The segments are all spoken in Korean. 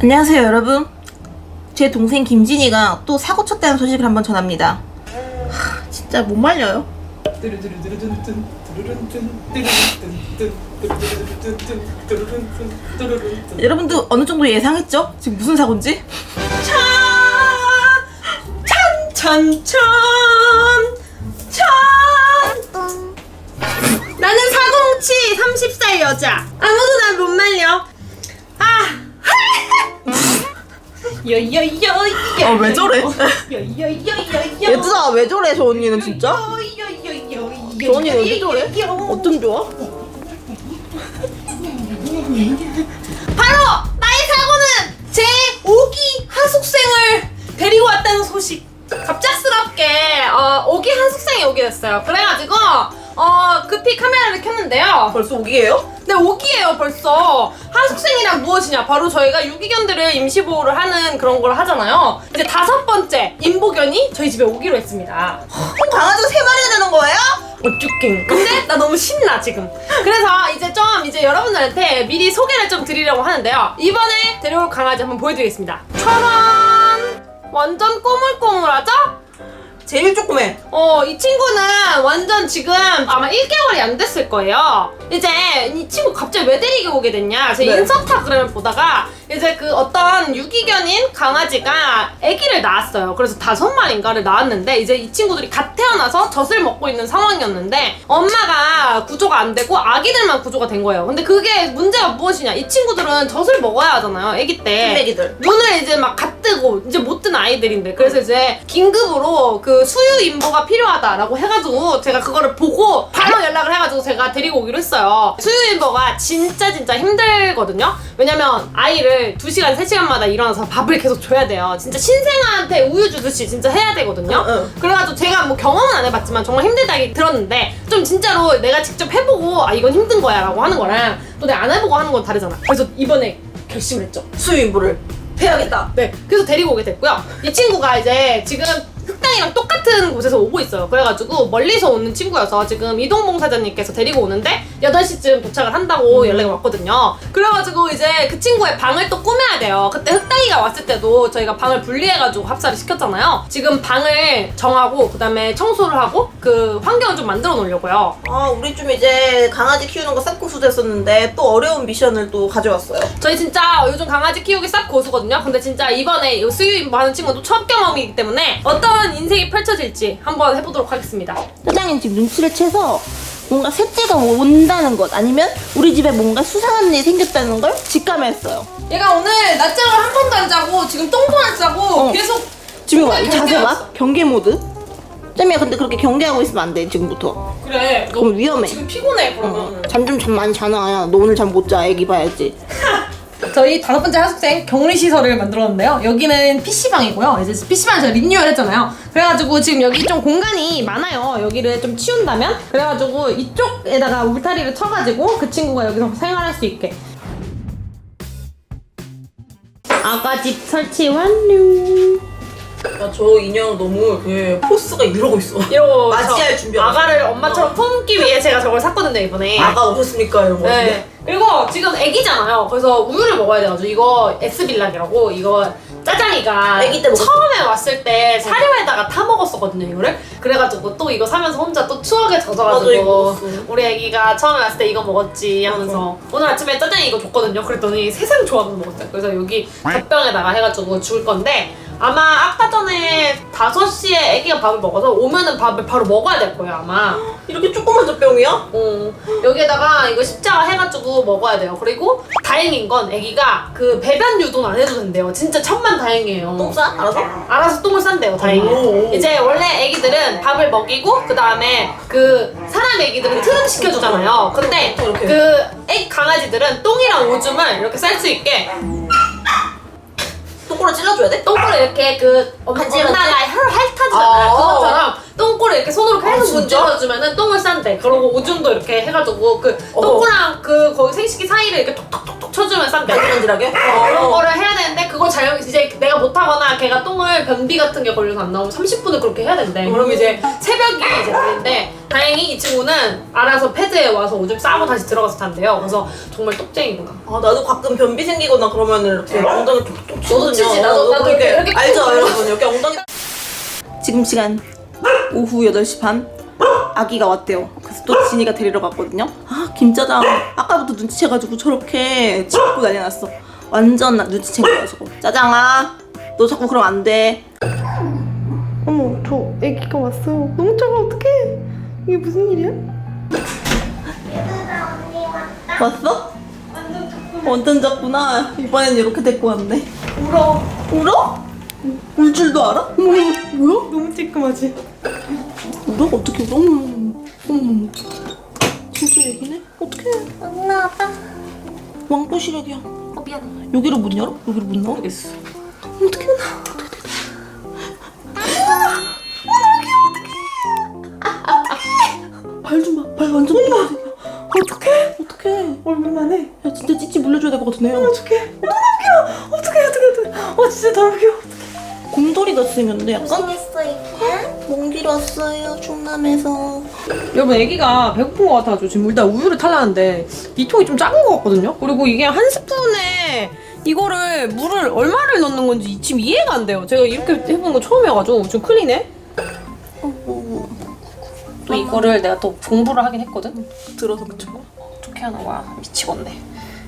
안녕하세요 여러분. 제 동생 김진이가 또 사고 쳤다는 소식을 한번 전합니다. 하, 진짜 못 말려요. 여러분도 어느 정도 예상했죠? 지금 무슨 사고인지? 찬 찬 찬 찬! 나는 407 30살 여자. 아무도 날 못 말려. 아 여여여여 아, 왜 저래? 여여여여여 얘들아 왜 저래 저 언니는 진짜? 저 언니는 왜 저래? 어쩜 좋아? 바로 나의 사고는 제 5기 하숙생을 데리고 왔다는 소식. 갑작스럽게 어, 5기 하숙생이 오게 됐어요. 그래가지고 어, 급히 카메라를 켰는데요. 벌써 오기예요? 네, 5기예요 벌써. 하숙생이란 무엇이냐? 바로 저희가 유기견들을 임시보호를 하는 그런 걸 하잖아요. 이제 다섯 번째 임보견이 저희 집에 오기로 했습니다. 그럼 강아지가 세 마리나 되는 거예요? 어쭈킹. 근데 나 너무 신나 지금. 그래서 이제 좀 이제 여러분들한테 미리 소개를 좀 드리려고 하는데요. 이번에 데려올 강아지 한번 보여드리겠습니다. 짜란! 완전 꼬물꼬물하죠? 제일 조그매 어, 이 친구는 완전 지금 아마 1개월이 안 됐을 거예요. 이제 이 친구 갑자기 왜 데리고 오게 됐냐? 제 네. 인스타그램을 보다가 이제 그 어떤 유기견인 강아지가 아기를 낳았어요. 그래서 다섯 마리인가를 낳았는데 이제 이 친구들이 갓 태어나서 젖을 먹고 있는 상황이었는데 엄마가 구조가 안 되고 아기들만 구조가 된 거예요. 근데 그게 문제가 무엇이냐? 이 친구들은 젖을 먹어야 하잖아요. 아기 때. 애기들 눈을 이제 막갓 뜨고 이제 못 뜬 아이들인데. 그래서 이제 긴급으로 그 수유 임보가 필요하다라고 해가지고 제가 그거를 보고 바로 연락을 해가지고 제가 데리고 오기로 했어요. 수유 임보가 진짜 진짜 힘들거든요. 왜냐면 아이를 2시간 3시간마다 일어나서 밥을 계속 줘야 돼요. 진짜 신생아한테 우유 주듯이 진짜 해야 되거든요. 응. 그래가지고 제가 뭐 경험은 안 해봤지만 정말 힘들다기 들었는데 좀 진짜로 내가 직접 해보고 아 이건 힘든 거야 라고 하는 거랑 또 내가 안 해보고 하는 건 다르잖아. 그래서 이번에 결심을 했죠. 수유인부를 해야겠다 네, 그래서 데리고 오게 됐고요. 이 친구가 이제 지금 흑당이랑 똑같은 곳에서 오고 있어요. 그래가지고 멀리서 오는 친구여서 지금 이동 봉 사장님께서 데리고 오는데 8시쯤 도착을 한다고 연락이 왔거든요. 그래가지고 이제 그 친구의 방을 또 꾸며야 돼요. 그때 흑당이가 왔을 때도 저희가 방을 분리해가지고 합사를 시켰잖아요. 지금 방을 정하고 그다음에 청소를 하고 그 환경을 좀 만들어 놓으려고요. 아 우리 좀 이제 강아지 키우는 거 싹 고수됐었는데 또 어려운 미션을 또 가져왔어요 저희 진짜 요즘 강아지 키우기 싹 고수거든요. 근데 진짜 이번에 이 수유임보 하는 친구도 첫 경험이기 때문에 어떤 인생이 펼쳐질지 한번 해보도록 하겠습니다. 사장님 지금 눈치를 채서 뭔가 셋째가 온다는 것 아니면 우리 집에 뭔가 수상한 일이 생겼다는 걸 직감했어요 얘가 오늘 낮잠을 한 번도 안 자고 지금 똥도 안 싸고 어. 계속 지금 봐, 이 자세 봐. 경계 모드 짬이야 근데 그렇게 경계하고 있으면 안 돼 지금부터 그래. 너 그럼 위험해. 지금 피곤해 그러면. 잠좀참 많이 자나 너 오늘 잠 못 자 애기 봐야지 저희 다섯 번째 하숙생 격리 시설을 만들었는데요. 여기는 PC방이고요. 이제 PC방 제가 리뉴얼 했잖아요. 그래가지고 지금 여기 좀 공간이 많아요. 여기를 좀 치운다면? 그래가지고 이쪽에다가 울타리를 쳐가지고 그 친구가 여기서 생활할 수 있게. 아가집 설치 완료. 아, 저 인형 너무 그 포스가 이러고 있어 이러고 맞이할 저 준비하고 아가를 엄마처럼 품기 위해 제가 저걸 샀거든요 이번에. 아가 오셨습니까 이런 거 네. 그리고 지금 애기잖아요. 그래서 우유를 먹어야 돼가지고 이거 에스빌락이라고 이거 짜장이가 애기 때 먹었어. 처음에 왔을 때 사료에다가 타 먹었었거든요 이거를. 그래가지고 또 이거 사면서 혼자 또 추억에 이거 젖어가지고 먹었어. 우리 애기가 처음에 왔을 때 이거 먹었지 하면서 오늘 아침에 짜장이 이거 줬거든요. 그랬더니 세상 좋아하면서 먹었어요. 그래서 여기 젖병에다가 해가지고 줄 건데. 아마 아까 전에 5시에 애기가 밥을 먹어서 오면은 밥을 바로 먹어야 될 거예요 아마 이렇게 조그만 젖병이야? 어, 여기에다가 이거 십자가 해가지고 먹어야 돼요. 그리고 다행인 건 애기가 그 배변 유도는 안 해도 된대요. 진짜 천만 다행이에요. 똥 싸? 알아서? 알아서 똥을 싼대요, 다행히. 오. 이제 원래 애기들은 밥을 먹이고 그 다음에 그 사람 애기들은 트름 시켜주잖아요. 근데 이렇게. 그 애기 강아지들은 똥이랑 오줌을 이렇게 쌀 수 있게 찔러줘야 돼? 똥꼬를 이렇게 그? 엄마가 혈 핥아주잖아요. 아. 그것처럼 똥꼬를 이렇게 손으로 계속 진짜? 문질러주면은 똥을 싼대. 그리고 오줌도 이렇게 해가지고 그 어. 똥꼬랑 그 거기 생식기 사이를 이렇게 톡톡톡톡 쳐주면 싼대. 간질간질하게? 그런 거를 해야 되는데 그걸 잘 이제 내가 못하거나 걔가 똥을 변비 같은 게 걸려서 안 나오면 30분을 그렇게 해야 된대. 그럼 음. 이제 새벽이 이제 되는데 다행히 이 친구는 알아서 패드에 와서 오줌 싸고 다시 들어가서 잔대요. 그래서 정말 똑쟁이구나. 아 나도 가끔 변비 생기거나 그러면 이렇게 엉덩이 톡톡 치거든요. 치지. 나도- 나도 이렇게, 이렇게 알죠 콕 여러분 이렇게 엉덩이 지금 시간 오후 8시 반 아기가 왔대요. 그래서 또 진이가 데리러 갔거든요. 아 김짜장 아까부터 눈치채가지고 저렇게 짚고 난리 났어. 완전 나- 눈치챈 거야 저거. 짜장아 너 자꾸 그러면 안 돼. 어머, 저 애기가 왔어요. 너무 작아, 어떡해. 이게 무슨 일이야? 왔어? 완전 작구나. 이번엔 이렇게 데리고 왔네. 울어. 울어? 울 줄도 알아? 어머, 뭐야? 너무 찌끔하지? 울어? 어떻게 울어? 어머, 어머. 진짜 얘기네? 어떡해. 엄마 아빠 왕뽀시력이야. 어 미안 여기로 문 열어? 여기로 문 넣어? 모르겠어. 어떻게 나? 발좀 봐. 발 완전 빨간색이야. 어떡해? 어떡해? 얼굴만 해. 야 진짜 찌찌 물려줘야 될 것 같은데. 어떡해. 너무 귀여워. 어떡해, 어떡해, 어떡해. 어, 진짜 너무 귀여워. 곰돌이 같이 생겼는데 약간? 먼길 왔어요 충남에서. 여러분 애기가 배고픈 것 같아가지고 지금 일단 우유를 탈라는데 이 통이 좀 작은 것 같거든요? 그리고 이게 한 스푼에 이거를 물을 얼마를 넣는 건지 지금 이해가 안 돼요. 제가 이렇게 해본 거 처음이어가지고 좀 큰일이네. 또 이거를 내가 또 공부를 하긴 했거든? 들어서 맞춰. 어떻게 하나 와 미치겠네.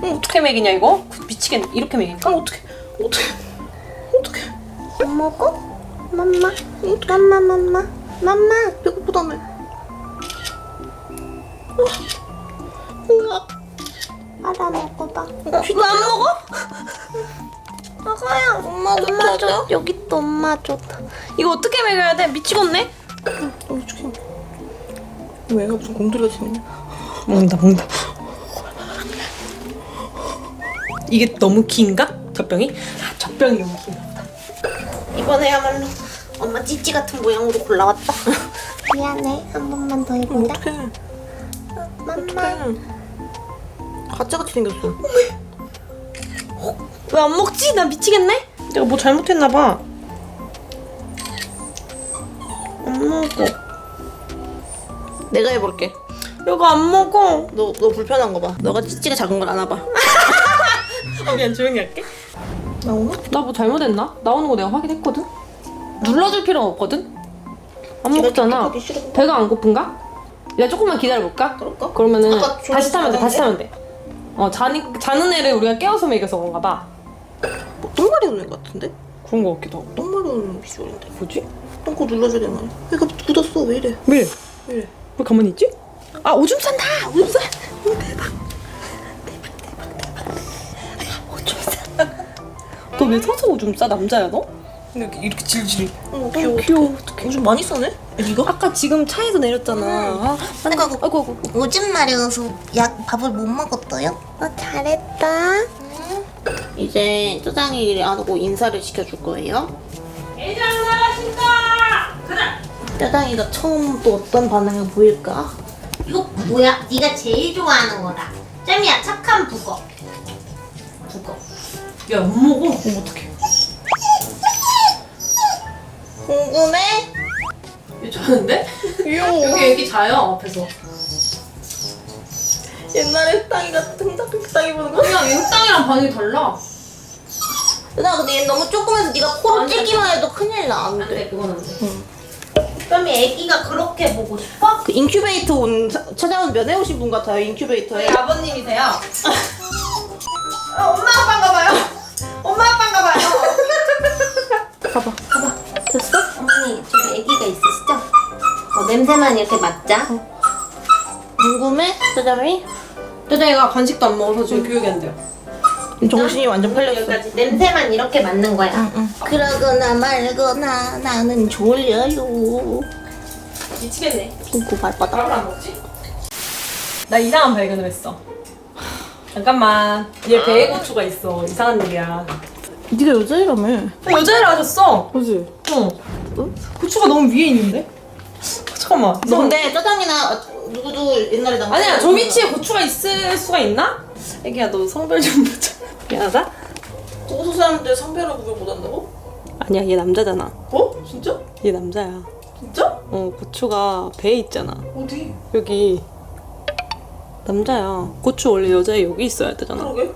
응, 어떻게 먹이냐 이거? 미치겠네. 이렇게 먹일까? 어떻게? 어떻게? 어떻게? 안 먹어? 맘마 맘마 맘마 맘마 배고프다며. 알아 먹어봐 쥐도 안 먹어? 아가야 엄마 엄마 줘 여기 또 엄마 줬다 이거 어떻게 먹여야 돼? 미치겠네. 어, 어떡해. 왜 애가 무슨 곰돌이가 생겼냐? 먹는다 먹는다. 이게 너무 긴가? 젖병이? 아, 젖병이 너무 긴. 이번에야말로 엄마 찌찌 같은 모양으로 골라왔다 미안해 한 번만 더 해보자 어떡해. 맘마 어떡해. 가짜같이 생겼어. 왜 안 먹지? 나 미치겠네? 내가 뭐 잘못했나 봐. 안 먹어. 내가 해볼게. 이거 안 먹어. 너, 너 불편한 거 봐. 너가 찌찌가 작은 걸 아나 봐. 어, 그냥 조용히 할게. 나오나? 나 뭐 잘못했나? 나오는 거 내가 확인했거든? 눌러줄 필요는 없거든? 안 먹잖아. 하기 싫은 배가 안 고픈가? 야, 조금만 기다려볼까? 그럴까? 그러면은 아까 좀 다시 타면 돼, 다시? 타면 돼. 어, 자니, 자는 애를 우리가 깨워서 먹여서 그런가 봐. 뭐 똥마리 오는 것 같은데? 그런 거 같기도 하고. 똥마리 오는 비주얼인데. 뭐지? 똥꼬 눌러줘야 되는 거 아니야? 얘가 굳었어. 왜 이래? 왜? 왜 이래? 왜 가만히 있지? 아, 오줌 싼다! 오줌 싸! 너왜 서서 오줌 싸? 남자야, 너? 이렇게, 이렇게 질질. 어, 귀여워. 귀여워. 좀 많이 싸네? 애기가? 아까 지금 차에서 내렸잖아. 아, 아이고 아이고 아이고, 아이고. 오줌 마려워서 약 밥을 못 먹었어요? 어 잘했다 이제 짜장이 안 오고 인사를 시켜줄 거예요. 대장 나가신다! 가자! 짜장이가 처음 또 어떤 반응을 보일까? 이거 뭐야? 네가 제일 좋아하는 거다 잼이야 착한 북어 북어 야, 안 먹어. 어머, 어떡해. 궁금해? 얘 자는데? 여기 애기 자요, 앞에서. 옛날에 땅이가 등짝등짝 땅이 보는 거. 그냥 앵땅이랑 반응이 달라. 나 근데 얘 너무 조그매서 네가 코로 안 돼. 찌기만 해도 큰일 나. 안 안 돼. 돼, 그건 안 돼. 그럼 애기가 그렇게 보고 싶어? 그 인큐베이터 온 차- 찾아온 면회 오신 분 같아요. 인큐베이터에. 저희 아버님이세요. 어, 엄마 아빠인가 봐요 봐봐. 봐봐. 됐어? 어머니 저기 애기가 있으시죠? 어, 냄새만 이렇게 맡자 궁금해? 짜장이? 짜장이가 간식도 안 먹어서 지금 교육이 안 돼요. 정신이 완전 팔렸어. 여기까지 냄새만 이렇게 맡는 거야 그러거나 말거나 나는 졸려요. 미치겠네. 핑크 발바닥. 밥을 안 먹지? 나 이상한 발견을 했어. 잠깐만. 얘 배에 고추가 있어. 이상한 일이야. 네가 여자애라며. 여자애를 하셨어. 그지? 어. 고추가 너무 위에 있는데? 잠깐만. 너 근데 짜장이나 누구도 옛날에 나 아니야, 저 위치에 고추가 있을 수가 있나? 애기야, 너 성별 좀 보자. 미안하다. 도서 사람들 성별을 구별 못한다고? 아니야, 얘 남자잖아. 어? 진짜? 얘 남자야. 진짜? 어 고추가 배에 있잖아 어디? 여기 남자야 고추 원래 여자애 여기 있어야 되잖아 그러게.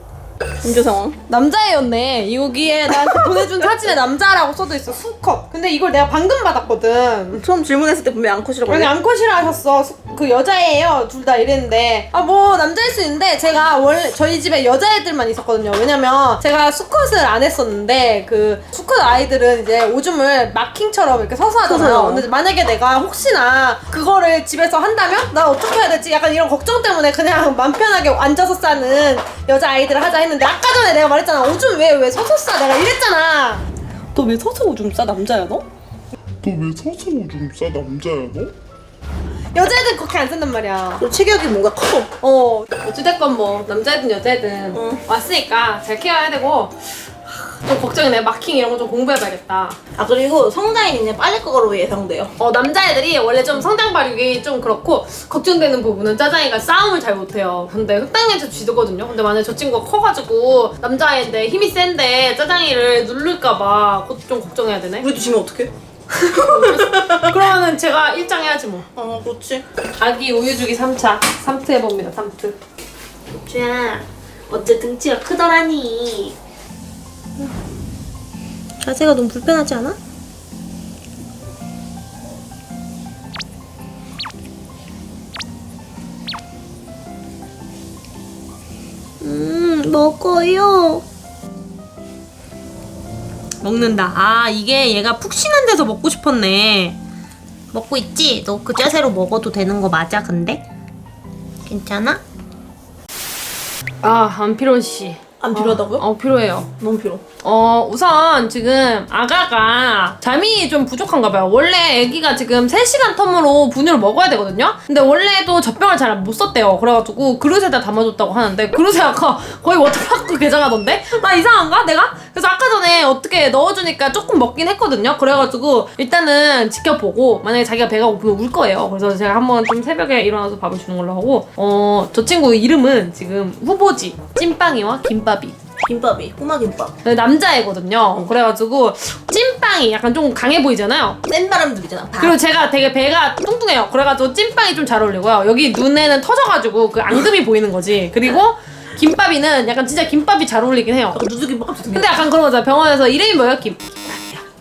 문제 상황. 남자애였네. 여기에 나한테 보내준 사진에 남자라고 써져 있어. 수컷. 근데 이걸 내가 방금 받았거든. 처음 질문했을 때 분명 앙컷이라고 여기 그래. 암컷이라 하셨어. 수- 그 여자애예요. 둘 다 이랬는데 아 뭐 남자일 수 있는데 제가 원래 저희 집에 여자애들만 있었거든요. 왜냐면 제가 수컷을 안 했었는데 그 수컷 아이들은 이제 오줌을 마킹처럼 이렇게 서서 하잖아요. 서서요. 근데 만약에 내가 혹시나 그거를 집에서 한다면 나 어떻게 해야 될지 약간 이런 걱정 때문에 그냥 맘 편하게 앉아서 싸는 여자 아이들을 하자 했는데 아까 전에 내가 말했잖아. 오줌 왜 왜 서서 싸? 내가 이랬잖아. 너 왜 서서 오줌 싸 남자야 너? 너 왜 서서 오줌 싸 남자야 너? 여자애들 그렇게 안 쓴단 말이야. 그 체격이 뭔가 커. 어 어찌됐건 뭐 남자든 여자든 응. 왔으니까 잘 케어해야 되고 하, 좀 걱정이네 마킹 이런 거 좀 공부해봐야겠다. 아 그리고 성장이 이제 빨릴 거로 예상돼요. 어 남자애들이 원래 좀 성장 발육이 좀 그렇고 걱정되는 부분은 짜장이가 싸움을 잘 못해요. 근데 흑당이한테 쥐거든요. 근데 만약에 저 친구가 커가지고 남자애인데 힘이 센데 짜장이를 누를까봐 그것도 좀 걱정해야 되네. 우리도 지면 어떡해? 그러면은 제가 일장 해야지 뭐. 어 그렇지. 아기 우유 주기 3차. 3트 해봅니다 3트 야 어째 등치가 크더라니 자세가 너무 불편하지 않아? 음 먹어요 먹는다 아 이게 얘가 푹신한 데서 먹고 싶었네 먹고 있지? 너 그 자세로 먹어도 되는 거 맞아 근데? 괜찮아? 아 안피로씨 안 필요하다고요? 어 필요해요 너무 필요. 어 우선 지금 아가가 잠이 좀 부족한가 봐요 원래 아기가 지금 3시간 텀으로 분유를 먹어야 되거든요 근데 원래도 젖병을 잘 못 썼대요 그래가지고 그릇에다 담아줬다고 하는데 그릇에 아까 거의 워터파크 개장하던데 나 이상한가 내가? 그래서 아까 전에 어떻게 넣어주니까 조금 먹긴 했거든요 그래가지고 일단은 지켜보고 만약에 자기가 배가 고프면 울 거예요 그래서 제가 한번 좀 새벽에 일어나서 밥을 주는 걸로 하고 어 저 친구 이름은 지금 후보지 찐빵이와 김밥이 김밥이 꼬마 김밥. 네, 남자애거든요. 그래가지고 찐빵이 약간 좀 강해 보이잖아요. 센 바람들 있잖아. 바. 그리고 제가 되게 배가 뚱뚱해요. 그래가지고 찐빵이 좀 잘 어울리고요. 여기 눈에는 터져가지고 그 앙금이 보이는 거지. 그리고 김밥이는 약간 진짜 김밥이 잘 어울리긴 해요. 약간 누수 김밥 같은 근데 약간 그런 거잖아. 병원에서 이름이 뭐예요? 김.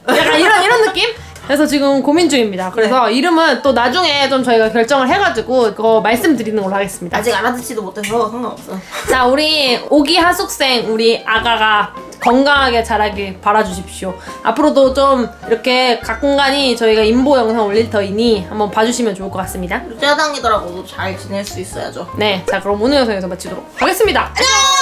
약간 이런 이런 느낌? 그래서 지금 고민 중입니다. 그래서 이름은 또 나중에 좀 저희가 결정을 해가지고 그거 말씀드리는 걸로 하겠습니다. 아직 알아듣지도 못해서 상관없어. 자, 우리 오기 하숙생 우리 아가가 건강하게 자라길 바라주십시오. 앞으로도 좀 이렇게 가끔가니 저희가 인보 영상 올릴 터이니 한번 봐주시면 좋을 것 같습니다. 짜장이더라고도 잘 지낼 수 있어야죠. 네, 자 그럼 오늘 영상 여기서 마치도록 하겠습니다. 안녕!